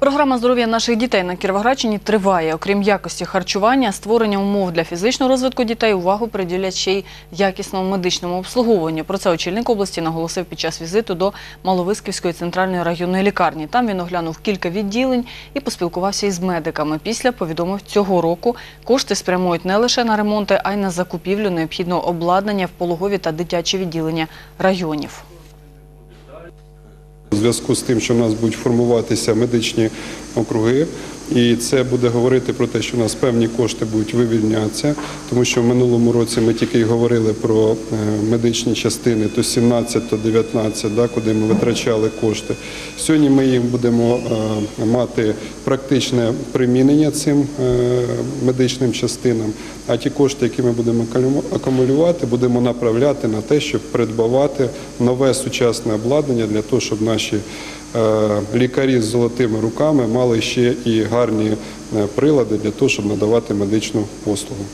Програма здоров'я наших дітей на Кіровоградщині триває. Окрім якості харчування, створення умов для фізичного розвитку дітей, увагу приділять ще й якісному медичному обслуговуванню. Про це очільник області наголосив під час візиту до Маловисківської центральної районної лікарні. Там він оглянув кілька відділень і поспілкувався із медиками. Після повідомив, цього року кошти спрямують не лише на ремонти, а й на закупівлю необхідного обладнання в пологові та дитячі відділення районів. Зв'язку з тим, що в нас будуть формуватися медичні округи, і це буде говорити про те, що у нас певні кошти будуть вивільнятися, тому що в минулому році ми тільки й говорили про е, медичні частини, то 17, то 19, да, куди ми витрачали кошти. Сьогодні ми їм будемо е, мати практичне примінення цим е, медичним частинам, а ті кошти, які ми будемо акумулю- акумулювати, будемо направляти на те, щоб придбавати нове сучасне обладнання для того, щоб наші лікарі з золотими руками мали ще і гарні е, прилади для того, щоб надавати медичну послугу.